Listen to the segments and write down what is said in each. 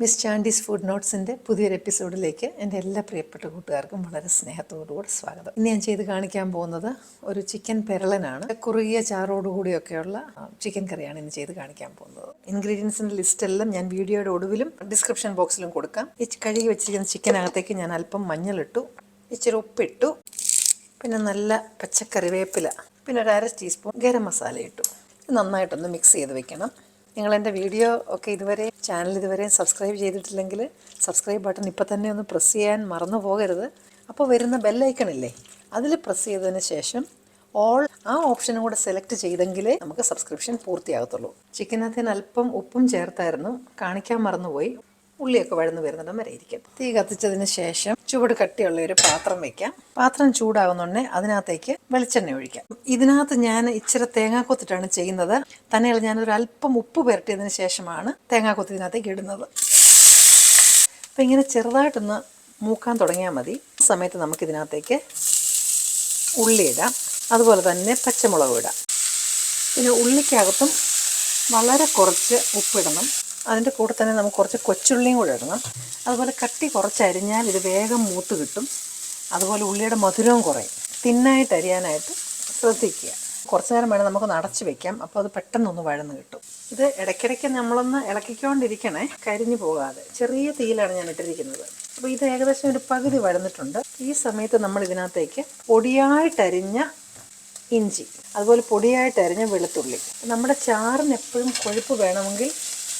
Miss ചാൻഡീസ് food നോട്ട്സിന്റെ പുതിയൊരു എപ്പിസോഡിലേക്ക് എന്റെ എല്ലാ പ്രിയപ്പെട്ട കൂട്ടുകാർക്കും വളരെ സ്നേഹത്തോടുകൂടി സ്വാഗതം. ഇന്ന് ഞാൻ ചെയ്ത് കാണിക്കാൻ പോകുന്നത് ഒരു ചിക്കൻ പെരളനാണ്. കുറുകിയ ചാറോടുകൂടിയൊക്കെയുള്ള ചിക്കൻ കറിയാണ് ഇന്ന് ചെയ്ത് കാണിക്കാൻ പോകുന്നത്. ഇൻഗ്രീഡിയൻസിന്റെ ലിസ്റ്റ് എല്ലാം ഞാൻ വീഡിയോയുടെ ഒടുവിലും ഡിസ്ക്രിപ്ഷൻ ബോക്സിലും കൊടുക്കാം. ഈ കഴുകി വെച്ചിരിക്കുന്ന ചിക്കനകത്തേക്ക് ഞാൻ അല്പം മഞ്ഞളിട്ടു ഇച്ചിരി ഉപ്പിട്ടു പിന്നെ നല്ല പച്ചക്കറി വേപ്പില പിന്നെ ഒരു അര ടീസ്പൂൺ ഗരം മസാല ഇട്ടു നന്നായിട്ടൊന്ന് മിക്സ് ചെയ്ത് വെക്കണം. നിങ്ങൾ എന്റെ വീഡിയോ ഒക്കെ ഇതുവരെ ചാനൽ ഇതുവരെ സബ്സ്ക്രൈബ് ചെയ്തിട്ടില്ലെങ്കിൽ സബ്സ്ക്രൈബ് ബട്ടൺ ഇപ്പോൾ തന്നെ ഒന്ന് പ്രസ് ചെയ്യാൻ മറന്നു പോകരുത്. അപ്പോൾ വരുന്ന ബെല്ലൈക്കണില്ലേ അതിൽ പ്രസ് ചെയ്തതിന് ശേഷം ഓൾ ആ ഓപ്ഷനും കൂടെ സെലക്ട് ചെയ്തെങ്കിലേ നമുക്ക് സബ്സ്ക്രിപ്ഷൻ പൂർത്തിയാകത്തുള്ളൂ. ചിക്കനകത്തിന് അല്പം ഉപ്പും ചേർത്തായിരുന്നു കാണിക്കാൻ മറന്നുപോയി. ഉള്ളിയൊക്കെ വഴന്ന് വരുന്നിടം വരെ ഇരിക്കും. തീ കത്തിച്ചതിന് ശേഷം ചുവട് കട്ടിയുള്ള ഒരു പാത്രം വെക്കാം. പാത്രം ചൂടാകുന്നുണ്ടെ അതിനകത്തേക്ക് വെളിച്ചെണ്ണ ഒഴിക്കാം. ഇതിനകത്ത് ഞാൻ ഇച്ചിരി തേങ്ങാക്കൊത്തിട്ടാണ് ചെയ്യുന്നത്. തന്നെയുള്ള ഒരു അല്പം ഉപ്പ് പുരട്ടിയതിന് ശേഷമാണ് തേങ്ങാക്കൊത്തി ഇതിനകത്തേക്ക് ഇടുന്നത്. അപ്പം ഇങ്ങനെ ചെറുതായിട്ടൊന്ന് മൂക്കാൻ തുടങ്ങിയാൽ മതി. ആ സമയത്ത് നമുക്കിതിനകത്തേക്ക് ഉള്ളി ഇടാം. അതുപോലെ തന്നെ പച്ചമുളക് ഇടാം. പിന്നെ ഉള്ളിക്കകത്തും വളരെ കുറച്ച് ഉപ്പിടണം. അതിന്റെ കൂടെ തന്നെ നമുക്ക് കുറച്ച് കൊച്ചുള്ളിയും കൂടെ ഇടണം. അതുപോലെ കട്ടി കുറച്ച് അരിഞ്ഞാൽ ഇത് വേഗം മൂത്ത് കിട്ടും. അതുപോലെ ഉള്ളിയുടെ മധുരവും കുറയും. തിന്നായിട്ട് അരിയാനായിട്ട് ശ്രദ്ധിക്കുക. കുറച്ച് നേരം വേണം നമുക്ക് നടച്ച് വെക്കാം. അപ്പോൾ അത് പെട്ടെന്നൊന്ന് വഴന്ന് കിട്ടും. ഇത് ഇടയ്ക്കിടയ്ക്ക് നമ്മളൊന്ന് ഇളക്കിക്കൊണ്ടിരിക്കണേ. കരിഞ്ഞു പോകാതെ. ചെറിയ തീയിലാണ് ഞാൻ ഇട്ടിരിക്കുന്നത്. അപ്പോൾ ഇത് ഏകദേശം ഒരു പകുതി വഴന്നിട്ടുണ്ട്. ഈ സമയത്ത് നമ്മൾ ഇതിനകത്തേക്ക് പൊടിയായിട്ടരിഞ്ഞ ഇഞ്ചി അതുപോലെ പൊടിയായിട്ടരിഞ്ഞ വെളുത്തുള്ളി. നമ്മുടെ ചാറിന് എപ്പോഴും കൊഴുപ്പ് വേണമെങ്കിൽ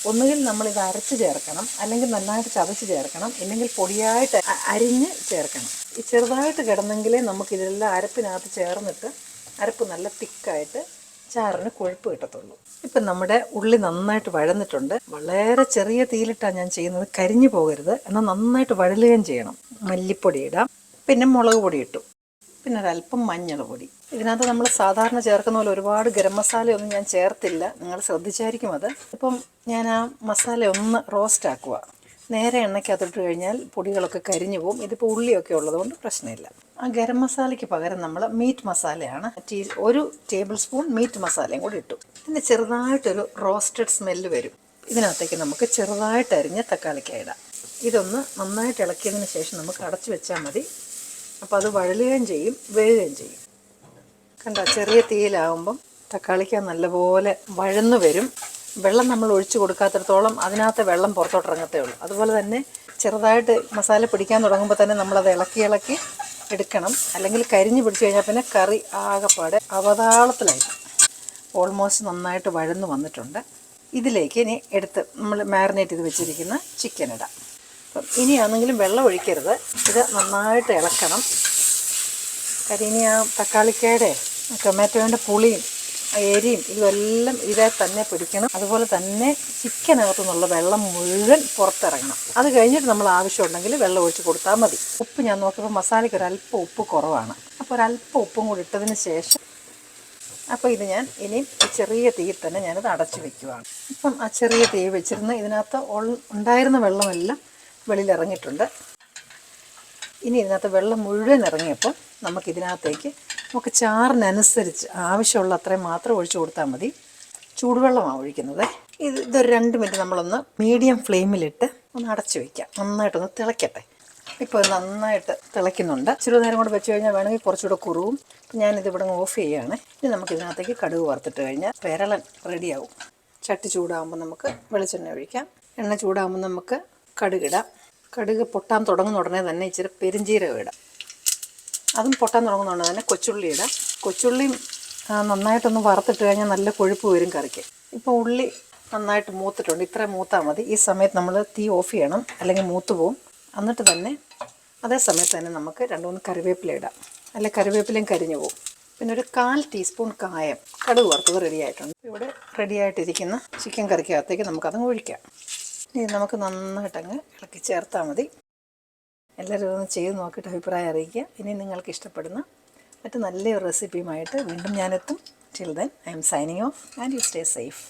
ഒന്നുകിൽ നമ്മൾ ഇത് അരച്ച് ചേർക്കണം അല്ലെങ്കിൽ നന്നായിട്ട് ചതച്ച് ചേർക്കണം ഇല്ലെങ്കിൽ പൊടിയായിട്ട് അരിഞ്ഞ് ചേർക്കണം. ഈ ചെറുതായിട്ട് കിടന്നെങ്കിലേ നമുക്ക് ഇതെല്ലാം അരപ്പിനകത്ത് ചേർന്നിട്ട് അരപ്പ് നല്ല തിക്കായിട്ട് ചാറിന് കൊഴുപ്പ് കിട്ടത്തുള്ളൂ. ഇപ്പം നമ്മുടെ ഉള്ളി നന്നായിട്ട് വഴന്നിട്ടുണ്ട്. വളരെ ചെറിയ തീയിലിട്ടാണ് ഞാൻ ചെയ്യുന്നത്. കരിഞ്ഞു പോകരുത്. എന്നാൽ നന്നായിട്ട് വഴലുകയും ചെയ്യണം. മല്ലിപ്പൊടി ഇടാം. പിന്നെ മുളക് പൊടി ഇട്ടു. പിന്നെ ഒരല്പം മഞ്ഞൾ പൊടി. ഇതിനകത്ത് നമ്മൾ സാധാരണ ചേർക്കുന്ന പോലെ ഒരുപാട് ഗരം മസാലയൊന്നും ഞാൻ ചേർത്തില്ല. നിങ്ങൾ ശ്രദ്ധിച്ചായിരിക്കും അത്. ഇപ്പം ഞാൻ ആ മസാല ഒന്ന് റോസ്റ്റ് ആക്കുക. നേരെ എണ്ണയ്ക്കകത്തിട്ട് കഴിഞ്ഞാൽ പൊടികളൊക്കെ കരിഞ്ഞു പോകും. ഇതിപ്പോൾ ഉള്ളിയൊക്കെ ഉള്ളതുകൊണ്ട് പ്രശ്നമില്ല. ആ ഗരം മസാലയ്ക്ക് പകരം നമ്മൾ മീറ്റ് മസാലയാണ്. ടീ ഒരു ടേബിൾ സ്പൂൺ മീറ്റ് മസാലയും കൂടി ഇട്ടു. പിന്നെ ചെറുതായിട്ടൊരു റോസ്റ്റഡ് സ്മെല്ല് വരും. ഇതിനകത്തേക്ക് നമുക്ക് ചെറുതായിട്ട് അരിഞ്ഞ തക്കാളിക്ക ഇടാം. ഇതൊന്ന് നന്നായിട്ട് ഇളക്കിയതിന് ശേഷം നമുക്ക് അടച്ചു വെച്ചാൽ മതി. അപ്പോൾ അത് വഴലുകയും ചെയ്യും വേകുകയും ചെയ്യും. കണ്ട ചെറിയ തീയിലാവുമ്പം തക്കാളിക്ക നല്ലപോലെ വഴന്നു വരും. വെള്ളം നമ്മൾ ഒഴിച്ചു കൊടുക്കാത്തിടത്തോളം അതിനകത്ത് വെള്ളം പുറത്തോട്ട് ഇറങ്ങത്തേ ഉള്ളൂ. അതുപോലെ തന്നെ ചെറുതായിട്ട് മസാല പിടിക്കാൻ തുടങ്ങുമ്പോൾ തന്നെ നമ്മളത് ഇളക്കി ഇളക്കി എടുക്കണം. അല്ലെങ്കിൽ കരിഞ്ഞ് പിടിച്ചു കഴിഞ്ഞാൽ പിന്നെ കറി ആകെപ്പാടെ അവതാളത്തിലായി ഓൾമോസ്റ്റ് നന്നായിട്ട് വഴന്നു വന്നിട്ടുണ്ട്. ഇതിലേക്ക് ഇനി എടുത്ത് നമ്മൾ മാരിനേറ്റ് ചെയ്ത് വെച്ചിരിക്കുന്ന ചിക്കൻ ഇടാം. അപ്പം ഇനിയാണെങ്കിലും വെള്ളം ഒഴിക്കരുത്. ഇത് നന്നായിട്ട് ഇളക്കണം. കാര്യം ഇനി ആ തക്കാളിക്കയുടെ ടൊമാറ്റോന്റെ പുളിയും എരിയും ഇതെല്ലാം ഇതേ തന്നെ പിടിക്കണം അതുപോലെ തന്നെ ചിക്കനകത്തു നിന്നുള്ള വെള്ളം മുഴുവൻ പുറത്തിറങ്ങണം. അത് കഴിഞ്ഞിട്ട് നമ്മൾ ആവശ്യമുണ്ടെങ്കിൽ വെള്ളം ഒഴിച്ച് കൊടുത്താൽ മതി. ഉപ്പ് ഞാൻ നോക്കിയപ്പോൾ മസാലയ്ക്ക് ഒരല്പം ഉപ്പ് കുറവാണ്. അപ്പോൾ ഒരല്പം ഉപ്പും കൂടി ഇട്ടതിന് ശേഷം അപ്പോൾ ഇത് ഞാൻ ഇനി ചെറിയ തീയിൽ തന്നെ ഞാനത് അടച്ചു വെക്കുവാണ്. ഇപ്പം ആ ചെറിയ തീ വെച്ചിരുന്ന് ഇതിനകത്ത് ഉണ്ടായിരുന്ന വെള്ളമെല്ലാം വെളിയിൽ ഇറങ്ങിയിട്ടുണ്ട് ഇനി ഇതിനകത്ത് വെള്ളം മുഴുവൻ ഇറങ്ങിയപ്പോൾ നമുക്കിതിനകത്തേക്ക് നമുക്ക് ചാറിനനുസരിച്ച് ആവശ്യമുള്ള അത്രയും മാത്രം ഒഴിച്ചു കൊടുത്താൽ മതി. ചൂടുവെള്ളമാണ് ഒഴിക്കുന്നത്. ഇത് ഇതൊരു രണ്ട് മിനിറ്റ് നമ്മളൊന്ന് മീഡിയം ഫ്ലെയിമിലിട്ട് ഒന്ന് അടച്ചു വയ്ക്കാം നന്നായിട്ടൊന്ന് തിളയ്ക്കട്ടെ ഇപ്പോൾ നന്നായിട്ട് തിളയ്ക്കുന്നുണ്ട്. ചെറു നേരം കൂടെ വെച്ച് കഴിഞ്ഞാൽ വേണമെങ്കിൽ കുറച്ചുകൂടെ കുറുവും. അപ്പം ഞാനിത് ഇവിടെ ഓഫ് ചെയ്യുകയാണ്. ഇനി നമുക്ക് ഇതിനകത്തേക്ക് കടുക് വറുത്തിട്ട് കഴിഞ്ഞാൽ പെരളൻ റെഡിയാവും ചട്ടി ചൂടാകുമ്പോൾ നമുക്ക് വെളിച്ചെണ്ണ ഒഴിക്കാം. എണ്ണ ചൂടാകുമ്പോൾ നമുക്ക് കടുകിടാം കടുക് പൊട്ടാൻ തുടങ്ങുന്ന ഉടനെ തന്നെ ഇച്ചിരി പെരിഞ്ചീരകം ഇടാം. അതും പൊട്ടാൻ തുടങ്ങുന്ന ഉടനെ തന്നെ കൊച്ചുള്ളി ഇടാം. കൊച്ചുള്ളി നന്നായിട്ടൊന്ന് വറുത്തിട്ട് കഴിഞ്ഞാൽ നല്ല കൊഴുപ്പ് വരും കറിക്ക്. ഇപ്പോൾ ഉള്ളി നന്നായിട്ട് മൂത്തിട്ടുണ്ട്. ഇത്ര മൂത്താൽ മതി. ഈ സമയത്ത് നമ്മൾ തീ ഓഫ് ചെയ്യണം. അല്ലെങ്കിൽ മൂത്ത് പോവും. എന്നിട്ട് തന്നെ അതേ സമയത്ത് തന്നെ നമുക്ക് രണ്ട് മൂന്ന് കറിവേപ്പില ഇടാം. അല്ലെ കറിവേപ്പിലയും കരിഞ്ഞു പോകും പിന്നെ ഒരു കാൽ ടീസ്പൂൺ കായം. കടുക് വറുത്തത് റെഡി ആയിട്ടുണ്ട്. ഇവിടെ റെഡിയായിട്ടിരിക്കുന്ന ചിക്കൻ കറിക്കകത്തേക്ക് നമുക്കത് ഒഴിക്കാം. ഇനി നമുക്ക് നന്നായിട്ടങ്ങ് ഇളക്കി ചേർത്താൽ മതി. എല്ലാവരും ഒന്ന് ചെയ്ത് നോക്കിയിട്ട് അഭിപ്രായം അറിയിക്കുക. ഇനി നിങ്ങൾക്ക് ഇഷ്ടപ്പെടുന്ന മറ്റു നല്ലൊരു റെസിപ്പിയുമായിട്ട് വീണ്ടും ഞാനെത്തും. Till then I am signing off and you stay safe